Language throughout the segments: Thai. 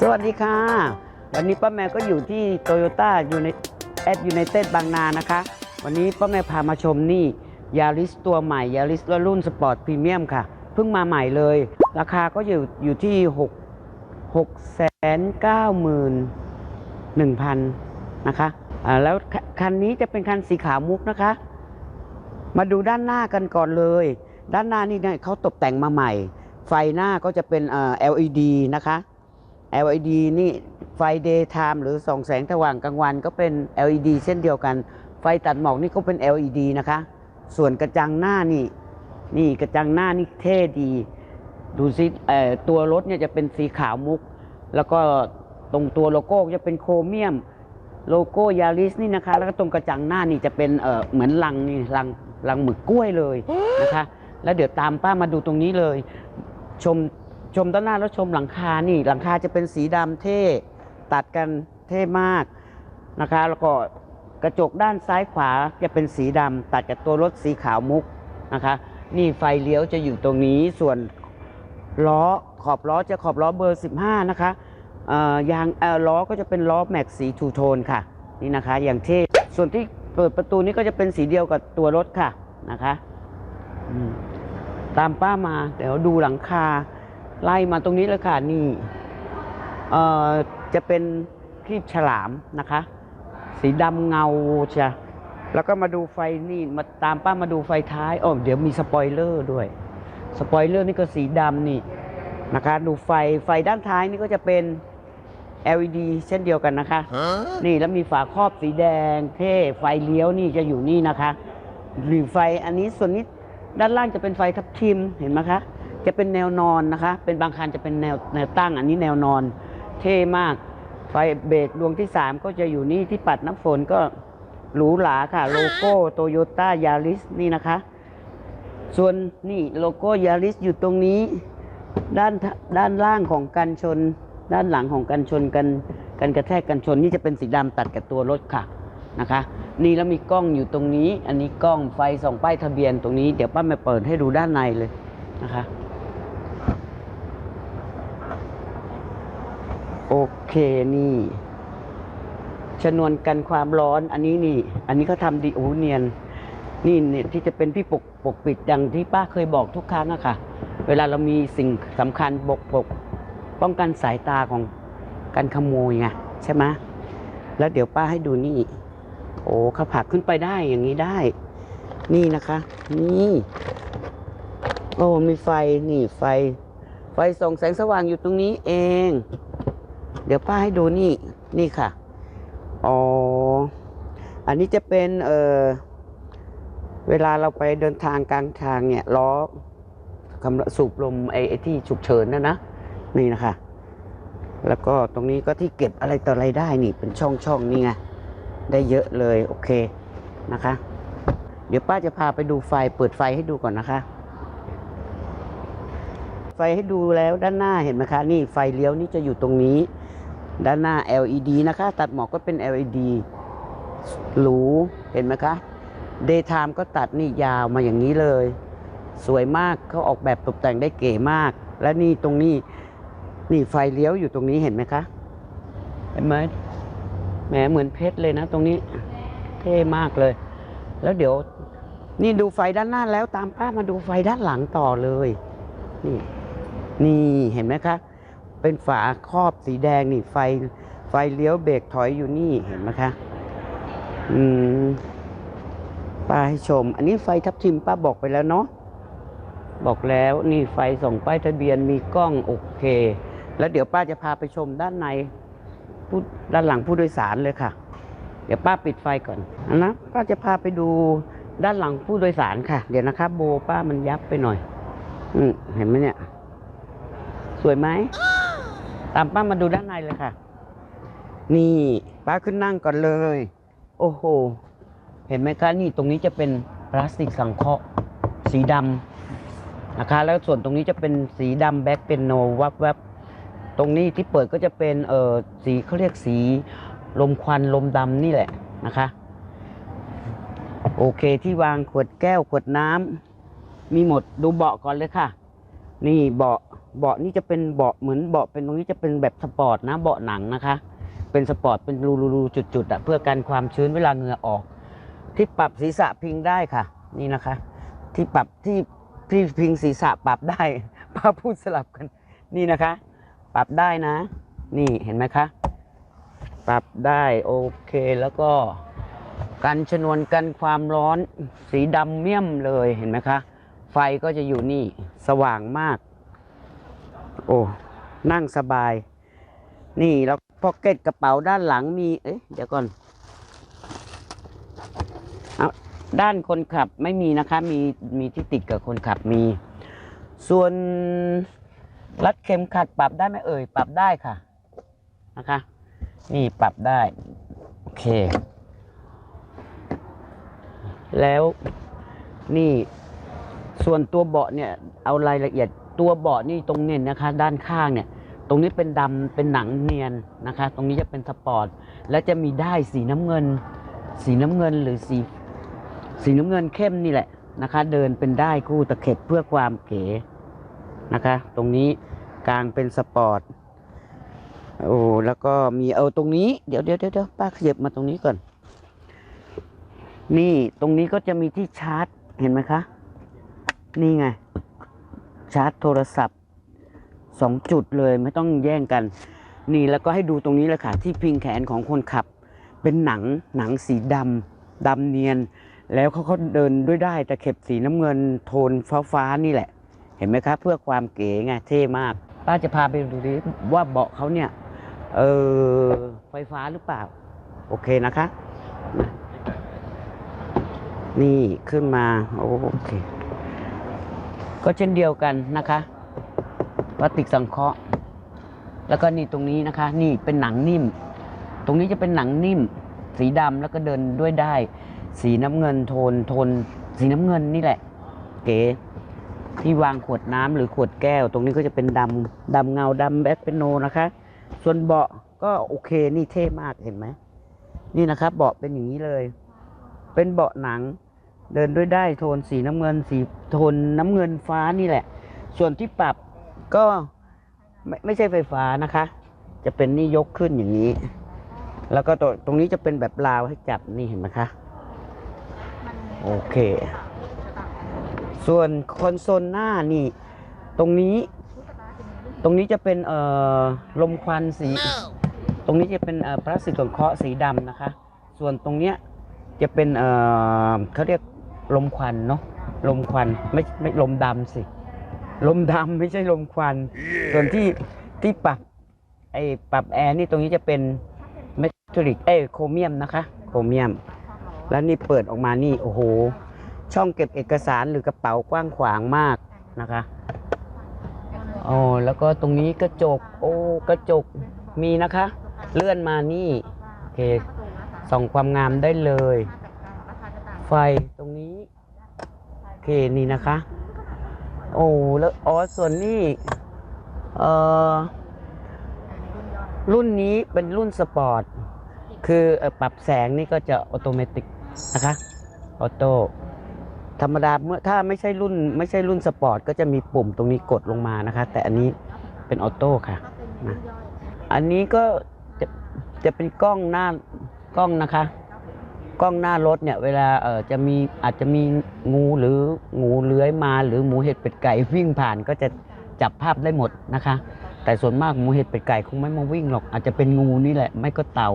สวัสดีค่ะ วันนี้ป้าแมวก็อยู่ที่โตโยต้าอยู่ในแอดยูไนเต็ดบางนานะคะ วันนี้ป้าแมวพามาชมนี่ยาริสตัวใหม่ยาริสรุ่นสปอร์ตพรีเมียมค่ะ เพิ่งมาใหม่เลย ราคาก็อยู่อยู่ที่6 6แสน9หมื่น1,000นะคะอ่าแล้วคัคันนี้จะเป็นคันสีขาวมุกนะคะ มาดูด้านหน้ากันก่อนเลย ด้านหน้านี่เนี่ยเขาตกแต่งมาใหม่ ไฟหน้าก็จะเป็น LED นะคะ LED นี่ไฟ daytime หรือส่องแสงสว่างกลางวันก็เป็น LED เช่นเดียวกัน ไฟตัดหมอกนี่ก็เป็น LED นะคะ ส่วนกระจังหน้านี่ นี่กระจังหน้านี่เท่ดี ดูซิเออตัวรถเนี่ยจะเป็นสีขาวมุก แล้วก็ตรงตัวโลโก้จะเป็นโครเมียม โลโก้ยาริสนี่นะคะ แล้วก็ตรงกระจังหน้านี่จะเป็นเออเหมือนลังนี่ลังลังหมึกกล้วยเลยนะคะ แล้วเดี๋ยวตามป้ามาดูตรงนี้เลย ชมชมด้านหน้าแล้วชมหลังคานี่ หลังคาจะเป็นสีดำเท่ตัดกันเท่มากนะคะ แล้วก็กระจกด้านซ้ายขวาจะเป็นสีดำตัดกับตัวรถสีขาวมุกนะคะ นี่ไฟเลี้ยวจะอยู่ตรงนี้ส่วนล้อขอบล้อจะขอบล้อเบอร์ 15 นะคะเอ่อยางเอ่อล้อก็จะเป็นล้อแม็กสีทูโทนค่ะ นี่นะคะอย่างเท่ส่วนที่เปิดประตูนี้ก็จะเป็นสีเดียวกับตัวรถค่ะนะคะอืม ตามป้ามาเดี๋ยวดูหลังคา ไล่มาตรงนี้เลยค่ะนี่เอ่อจะเป็นครีบฉลามนะคะ สีดำเงาใช่แล้วก็มาดูไฟนี่มาตามป้ามาดูไฟท้ายอ๋อเดี๋ยวมีสปอยเลอร์ด้วย สปอยเลอร์นี่ก็สีดำนี่นะคะ ดูไฟไฟด้านท้ายนี่ก็จะเป็น LED เช่นเดียวกันนะคะ นี่แล้วมีฝาครอบสีแดงเท่ไฟเลี้ยวนี่จะอยู่นี่นะคะหรือไฟอันนี้ส่วนนี้ ด้านล่างจะเป็นไฟทับทิมเห็นไหมคะ จะเป็นแนวนอนนะคะ เป็นบางคันจะเป็นแนวแนวตั้ง อันนี้แนวนอน เท่มาก ไฟเบรกดวงที่ 3 ก็จะอยู่นี่ที่ปัดน้ำฝนก็หรูหราค่ะ โลโก้โตโยต้ายาริสนี่นะคะ ส่วนนี่โลโก้ยาริสอยู่ตรงนี้ ด้านด้านล่างของกันชน ด้านหลังของกันชนกันกันกระแทกกันชนนี่จะเป็นสีดำตัดกับตัวรถค่ะ นะคะ นี่แล้วมีกล้องอยู่ตรงนี้ อันนี้กล้องไฟส่องป้ายทะเบียนตรงนี้เดี๋ยวป้ามาเปิดให้ดูด้านในเลยนะคะ โอเคนี่ชนวนกันความร้อน อันนี้นี่ อันนี้เขาทำดีโอเนียน นี่เนี่ยที่จะเป็นที่ปกปกปิดดังที่ป้าเคยบอกทุกครั้งอะค่ะ เวลาเรามีสิ่งสำคัญปกปกป้องกันสายตาของการขโมยไงใช่ไหมแล้วเดี๋ยวป้าให้ดูนี่ โอ้เขาผักขึ้นไปได้อย่างนี้ได้ นี่นะคะ นี่ โอ้มีไฟนี่ไฟ ไฟส่องแสงสว่างอยู่ตรงนี้เอง เดี๋ยวป้าให้ดูนี่ นี่ค่ะอ๋ออันนี้จะเป็นเออเวลาเราไปเดินทางกลางทางเนี่ยล้อกำสูบลมไอไอ้ที่ฉุกเฉินนะนะนี่นะคะ แล้วก็ตรงนี้ก็ที่เก็บอะไรต่ออะไรได้นี่เป็นช่องช่องนี่ไง ได้เยอะเลยโอเคนะคะ เดี๋ยวป้าจะพาไปดูไฟเปิดไฟให้ดูก่อนนะคะ ไฟให้ดูแล้วด้านหน้าเห็นไหมคะ นี่ไฟเลี้ยวนี่จะอยู่ตรงนี้ ด้านหน้า LED นะคะ ตัดหมอกก็เป็น LED หรูเห็นไหมคะ Daytime ก็ตัดนี่ยาวมาอย่างนี้เลย สวยมากเขาออกแบบตกแต่งได้เก๋มาก และนี่ตรงนี้ นี่ไฟเลี้ยวอยู่ตรงนี้เห็นไหมคะเห็นไหม แหมเหมือนเพชรเลยนะ ตรงนี้ เท่มากเลย แล้วเดี๋ยว นี่ดูไฟด้านหน้าแล้วตามป้ามาดูไฟด้านหลังต่อเลย นี่ นี่เห็นไหมคะ เป็นฝาครอบสีแดงนี่ ไฟ ไฟเลี้ยวเบรกถอยอยู่นี่เห็นไหมคะ อืมป้าให้ชม อันนี้ไฟทับทิมป้าบอกไปแล้วเนาะบอกแล้วนี่ไฟส่องป้ายทะเบียนมีกล้องโอเค แล้วเดี๋ยวป้าจะพาไปชมด้านใน ผู้ด้านหลังผู้โดยสารเลยค่ะ เดี๋ยวป้าปิดไฟก่อนนะป้าจะพาไปดูด้านหลังผู้โดยสารค่ะ เดี๋ยวนะคะโบป้ามันยับไปหน่อย อืมเห็นไหมเนี่ย สวยไหมตามป้ามาดูด้านในเลยค่ะ นี่ป้าขึ้นนั่งก่อนเลย โอ้โห เห็นไหมคะนี่ตรงนี้จะเป็นพลาสติกสังเคราะห์สีดำนะคะ แล้วส่วนตรงนี้จะเป็นสีดำแบ็คเป็นโนวับแวบ ตรงนี้ที่เปิดก็จะเป็นเออสีเขาเรียกสีลมควันลมดำนี่แหละนะคะ โอเคที่วางขวดแก้วขวดน้ำมีหมดดูเบาะก่อนเลยค่ะ นี่เบาะเบาะนี่จะเป็นเบาะเหมือนเบาะเป็นตรงนี้จะเป็นแบบสปอร์ตนะเบาะหนังนะคะ เป็นสปอร์ตเป็นรูๆๆจุดๆอะเพื่อกันความชื้นเวลาเหงื่อออก ที่ปรับศีรษะพิงได้ค่ะ นี่นะคะ ที่ปรับที่ที่พิงศีรษะปรับได้ป้าพูดสลับกันนี่นะคะ ปรับได้นะ นี่เห็นไหมคะ ปรับได้โอเคแล้วก็กันชนวนกันความร้อนสีดำเมี่ยมเลยเห็นไหมคะ ไฟก็จะอยู่นี่สว่างมาก โอ้นั่งสบาย นี่แล้วพ็อกเก็ตกระเป๋าด้านหลังมีเอ๊ะเดี๋ยวก่อนเอาด้านคนขับไม่มีนะคะ มีมีที่ติดกับคนขับมี ส่วน รัดเข็มขัดปรับได้ไหมเอ่ย ปรับได้ค่ะนะคะ นี่ปรับได้ โอเค แล้วนี่ส่วนตัวเบาะเนี่ย เอารายละเอียดตัวเบาะนี่ตรงเนี่ยนะคะ ด้านข้างเนี่ย ตรงนี้เป็นดำเป็นหนังเนียนนะคะ ตรงนี้จะเป็นสปอร์ตและจะมีได้สีน้ำเงิน สีน้ำเงินหรือสีสีน้ำเงินเข้มนี่แหละนะคะ เดินเป็นได้คู่ตะเข็บเพื่อความเก๋ นะคะ ตรงนี้กลางเป็นสปอร์ตโอ้แล้วก็มีเอาตรงนี้เดี๋ยวเดี๋ยวเดี๋ยวเดี๋ยวป้าขยับมาตรงนี้ก่อน นี่ตรงนี้ก็จะมีที่ชาร์จเห็นไหมคะ นี่ไง ชาร์จโทรศัพท์สองจุดเลยไม่ต้องแย่งกัน นี่แล้วก็ให้ดูตรงนี้เลยค่ะ ที่พิงแขนของคนขับ เป็นหนังหนังสีดำดำเนียน แล้วเขาเขาเดินด้วยได้แต่เข็บสีน้ำเงินโทนฟ้าฟ้าๆนี่แหละ เห็นไหมครับ เพื่อความเก๋ไงเท่มาก ป้าจะพาไปดูดิว่าเบาะเขาเนี่ย เออไฟฟ้าหรือเปล่า โอเคนะคะนะนี่ขึ้นมาโอเค ก็เช่นเดียวกันนะคะพลาสติกสังเคราะห์ แล้วก็นี่ตรงนี้นะคะ นี่เป็นหนังนิ่ม ตรงนี้จะเป็นหนังนิ่ม สีดำแล้วก็เดินด้วยได้ สีน้ำเงินโทนโทน สีน้ำเงินนี่แหละ เก๋ ที่วางขวดน้ำหรือขวดแก้ว ตรงนี้ก็จะเป็นดำดำเงาดำแบ็คเป็นโนนะคะ ส่วนเบาะก็โอเคนี่เท่มากเห็นไหมนี่นะครับเบาะเป็นอย่างนี้เลย เป็นเบาะหนัง เดินด้วยได้โทนสีน้ำเงินสีโทนน้ำเงินฟ้านี่แหละ ส่วนที่ปรับก็ไม่ไม่ใช่ไฟฟ้านะคะ จะเป็นนี่ยกขึ้นอย่างนี้ แล้วก็ตรงตรงนี้จะเป็นแบบราวให้จับนี่เห็นไหมคะ โอเค ส่วนคอนโซลหน้านี่ ตรงนี้ ตรงนี้จะเป็นเอ่อลมควันสี ตรงนี้จะเป็นเอ่อพลาสติกสังเคราะห์สีดำนะคะ ส่วนตรงเนี้ยจะเป็นเอ่อเขาเรียกลมควันเนาะลมควันไม่ไม่ลมดำสิ ลมดำไม่ใช่ลมควัน ส่วนที่ที่ปรับไอ้ปรับแอร์นี่ตรงนี้จะเป็นเมทัลลิกเอ้ยโครเมียมนะคะ โครเมียม แล้วนี่เปิดออกมานี่โอ้โห ช่องเก็บเอกสารหรือกระเป๋ากว้างขวางมากนะคะโอ้แล้วก็ตรงนี้กระจก โอ้กระจกมีนะคะ เลื่อนมานี่โอเคส่องความงามได้เลย ไฟตรงนี้โอเคนี่นะคะ โอ้แล้วอ๋อส่วนนี้เอ่อรุ่นนี้เป็นรุ่นสปอร์ต คือเอ่อปรับแสงนี่ก็จะออโตเมติกนะคะ ออโต้ ธรรมดาเมื่อถ้าไม่ใช่รุ่นไม่ใช่รุ่นสปอร์ตก็จะมีปุ่มตรงนี้กดลงมานะคะ แต่อันนี้เป็นออโต้ค่ะนะอันนี้ก็จะจะเป็นกล้องหน้ากล้องนะคะ กล้องหน้ารถเนี่ยเวลาเออจะมีอาจจะมีงูหรืองูเลื้อยมาหรือหมูเห็ดเป็ดไก่วิ่งผ่านก็จะจับภาพได้หมดนะคะ แต่ส่วนมากหมูเห็ดเป็ดไก่คงไม่มาวิ่งหรอก อาจจะเป็นงูนี่แหละ ไม่ก็เต่า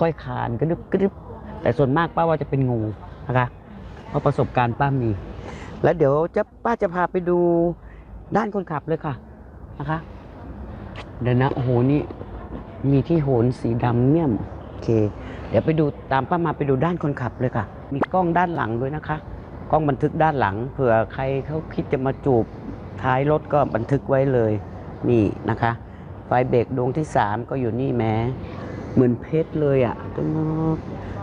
ค่อยๆคานกระดึบกระดึบแต่ส่วนมากป้าว่าจะเป็นงูนะคะ เพราะประสบการณ์ป้ามี แล้วเดี๋ยวจะป้าจะพาไปดูด้านคนขับเลยค่ะนะคะ เดี๋ยวนะโอ้โหนี่มีที่โหนสีดำเนี่ยมโอเค เดี๋ยวไปดูตามป้ามาไปดูด้านคนขับเลยค่ะ มีกล้องด้านหลังด้วยนะคะ กล้องบันทึกด้านหลัง เผื่อใครเขาคิดจะมาจูบท้ายรถก็บันทึกไว้เลยนี่นะคะ ไฟเบรกดวงที่ 3 ก็อยู่นี่แม้ เหมือนเพชรเลยอะ่ะ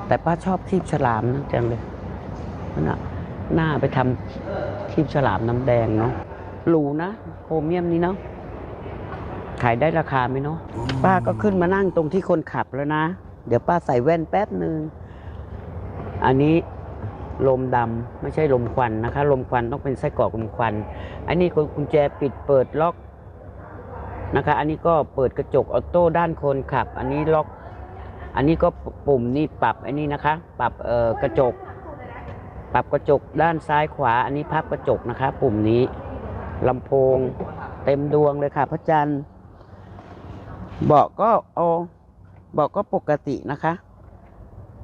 แต่ป้าชอบทีบฉลามนะจังเลย นั่นอะหน้าไปทำทีบฉลามน้ำแดงเนาะหรูนะโครเมียมนี้เนาะขายได้ราคาไหมเนาะป้าก็ขึ้นมานั่งตรงที่คนขับแล้วนะ เดี๋ยวป้าใส่แว่นแป๊บหนึ่งอันนี้ลมดำไม่ใช่ลมควันนะคะ ลมควันต้องเป็นไส้กรอกลมควัน อันนี้กุญแจปิดเปิดล็อกนะคะ อันนี้ก็เปิดกระจกออโต้ด้านคนขับ อันนี้ล็อก อันนี้ก็ปุ่มนี่ปรับอันนี้นะคะ ปรับเอ่อกระจก ปรับกระจกด้านซ้ายขวา อันนี้พับกระจกนะคะ ปุ่มนี้ลำโพงเต็มดวงเลยค่ะพระจันทร์เบาะก็โอเบาะก็ปกตินะคะ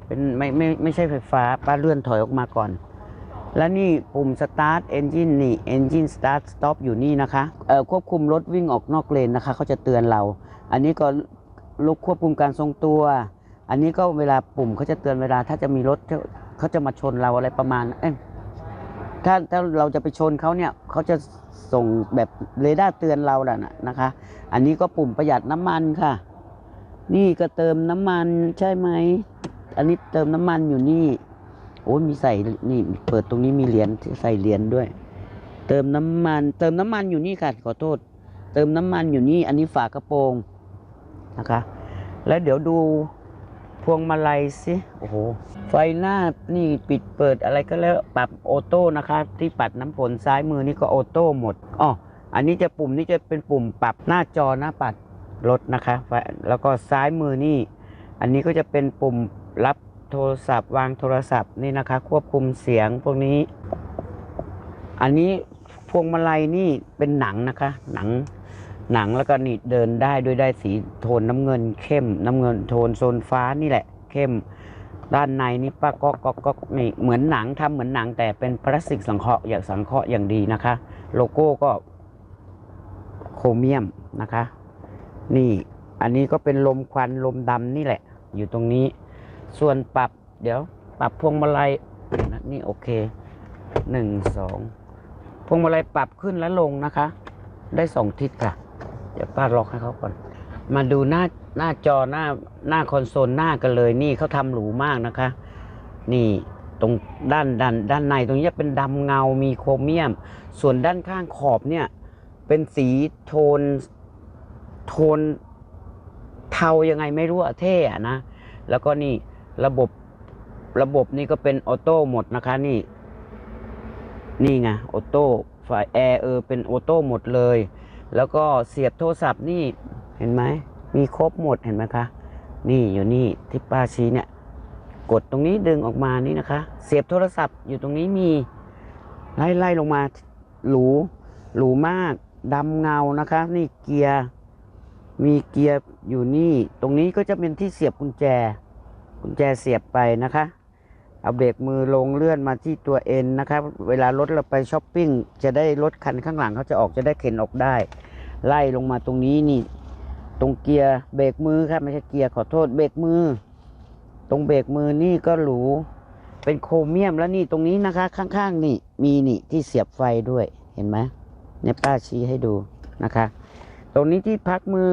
เป็นไม่ไม่ไม่ใช่ไฟฟ้าป้าเลื่อนถอยออกมาก่อน แล้วนี่ปุ่ม start engine นี่ engine start stop อยู่นี่นะคะเอ่อควบคุมรถวิ่งออกนอกเลนนะคะเขาจะเตือนเรา อันนี้ก็ลูกควบคุมการทรงตัว อันนี้ก็เวลาปุ่มเขาจะเตือนเวลาถ้าจะมีรถ เขาจะมาชนเราอะไรประมาณเอ้ยถ้าถ้าเราจะไปชนเขาเนี่ยเขาจะส่งแบบเรดาร์เตือนเราแหละนะนะคะ อันนี้ก็ปุ่มประหยัดน้ำมันค่ะ นี่ก็เติมน้ำมันใช่ไหม อันนี้เติมน้ำมันอยู่นี่ โอ้ยมีใส่นี่เปิดตรงนี้มีเหรียญใส่เหรียญด้วย เติมน้ำมัน เติมน้ำมันอยู่นี่ค่ะขอโทษ เติมน้ำมันอยู่นี่ อันนี้ฝากระโปรงนะคะ แล้วเดี๋ยวดู พวงมาลัยสิโอ้โหไฟหน้านี่ปิดเปิดอะไรก็แล้วปรับออโต้นะคะ ที่ปัดน้ำฝนซ้ายมือนี่ก็ออโต้หมดอ๋ออันนี้จะปุ่มนี้จะเป็นปุ่มปรับหน้าจอหน้าปัดรถนะคะแล้วก็ซ้ายมือนี่ อันนี้ก็จะเป็นปุ่มรับโทรศัพท์ วางโทรศัพท์นี่นะคะ ควบคุมเสียงพวกนี้ อันนี้พวงมาลัยนี่เป็นหนังนะคะ หนัง หนังแล้วก็นี่เดินได้ด้วยได้สีโทนน้ำเงินเข้ม น้ำเงินโทนโซนฟ้านี่แหละ เข้ม ด้านในนี่ป้าก็ก็ก็นี่เหมือนหนังทำเหมือนหนังแต่เป็นพลาสติกสังเคราะห์อย่างสังเคราะห์อย่างดีนะคะ โลโก้ก็โครเมียมนะคะ นี่อันนี้ก็เป็นลมควันลมดำนี่แหละ อยู่ตรงนี้ ส่วนปรับ เดี๋ยว ปรับพวงมาลัยนี่โอเคหนึ่งสองพวงมาลัยปรับขึ้นและลงนะคะ ได้สองทิศค่ะ ดี๋ยวป้าล็อกให้เขาก่อน มาดูหน้าหน้าจอหน้าหน้าคอนโซลหน้ากันเลย นี่เขาทำหรูมากนะคะ นี่ตรงด้านด้านด้านในตรงนี้จะเป็นดำเงา มีโครเมียม ส่วนด้านข้างขอบเนี่ย เป็นสีโทน โทนเทายังไงไม่รู้อะเท่อะนะ แล้วก็นี่ระบบระบบนี่ก็เป็นออโต้หมดนะคะนี่ นี่ไงออโต้ฝ่ายแอร์เออเป็นออโต้หมดเลย แล้วก็เสียบโทรศัพท์นี่เห็นไหมมีครบหมดเห็นไหมคะ นี่อยู่นี่ที่ป้าชี้เนี่ย กดตรงนี้ดึงออกมานี่นะคะ เสียบโทรศัพท์อยู่ตรงนี้มีไล่ไล่ลงมาหรูหรูมากดำเงานะคะ นี่เกียร์มีเกียร์อยู่นี่ ตรงนี้ก็จะเป็นที่เสียบกุญแจ กุญแจเสียบไปนะคะ เอาเบรกมือลงเลื่อนมาที่ตัวเอ็นนะคะเวลารถเราไปช้อปปิ้งจะได้รถคันข้างหลังเขาจะออกจะได้เข็นออกได้ ไล่ลงมาตรงนี้นี่ ตรงเกียร์เบรกมือครับไม่ใช่เกียร์ขอโทษเบรกมือ ตรงเบรกมือนี่ก็หรู เป็นโครเมียมแล้วนี่ตรงนี้นะคะ ข้างๆนี่มีนี่ที่เสียบไฟด้วยเห็นไหมเนี่ยป้าชี้ให้ดูนะคะ ตรงนี้ที่พักมือ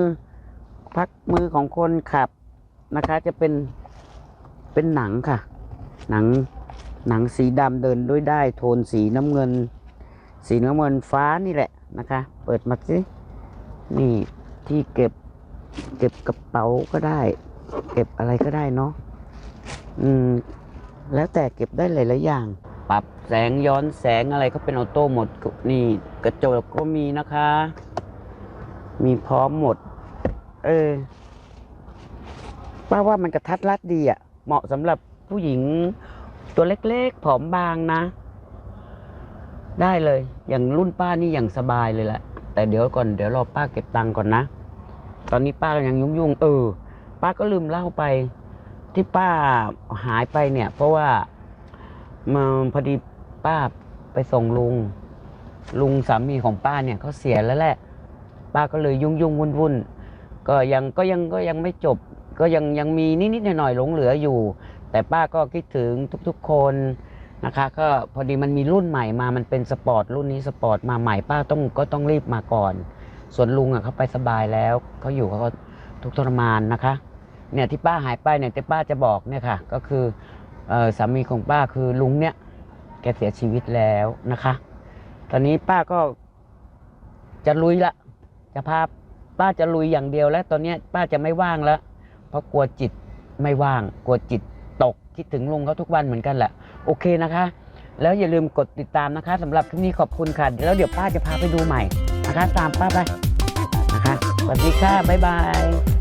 พักมือของคนขับนะคะ จะเป็นเป็นหนังค่ะ หนังหนังสีดำเดินด้วยได้โทนสีน้ำเงิน สีน้ำเงินฟ้านี่แหละนะคะ เปิดมาสิ นี่ที่เก็บเก็บกระเป๋าก็ได้ เก็บอะไรก็ได้เนาะอืม แล้วแต่เก็บได้หลายๆอย่าง ปรับแสงย้อนแสงอะไรก็เป็นออโต้หมด นี่กระจกก็มีนะคะ มีพร้อมหมด เออป้าว่ามันกระทัดรัดดีอะ่ะ เหมาะสำหรับ ผู้หญิงตัวเล็กๆ ผอมบางนะ ได้เลย อย่างรุ่นป้านี่อย่างสบายเลยแหละ แต่เดี๋ยวก่อนเดี๋ยวรอป้าเก็บตังค์ก่อนนะ ตอนนี้ป้ายังยุ่งๆเออ ป้าก็ลืมเล่าไป ที่ป้าหายไปเนี่ย เพราะว่ามาพอดีป้าไปส่งลุง ลุงสามีของป้าเนี่ยเขาเสียแล้วแหละ ป้าก็เลยยุ่งยุ่งวุ่นวุ่นๆก็ยังก็ยังก็ยังไม่จบ ก็ยังยังมีนิดๆหน่อยๆหลงเหลืออยู่ แต่ป้าก็คิดถึงทุกๆคนนะคะ ก็พอดีมันมีรุ่นใหม่มามันเป็นสปอร์ตรุ่นนี้สปอร์ตมาใหม่ป้าต้องก็ต้องรีบมาก่อน ส่วนลุงอะเขาไปสบายแล้วเขาอยู่เขาก็ทุกทรมานนะคะ เนี่ยที่ป้าหายไปเนี่ยที่ป้าจะบอกเนี่ยค่ะ ก็คืออสามีของป้าคือลุงเนี่ยแกเสียชีวิตแล้วนะคะ ตอนนี้ป้าก็จะลุยละ จะพาป้าจะลุยอย่างเดียวแล้ว ตอนนี้ป้าจะไม่ว่างแล้ว เพราะกลัวจิตไม่ว่าง กลัวจิต คิดถึงลุงเขาทุกวันเหมือนกันแหละ โอเคนะคะ แล้วอย่าลืมกดติดตามนะคะสำหรับคลิปนี้ขอบคุณค่ะ แล้วเดี๋ยวป้าจะพาไปดูใหม่นะคะ ตามป้าไปนะคะสวัสดีค่ะบ๊ายบาย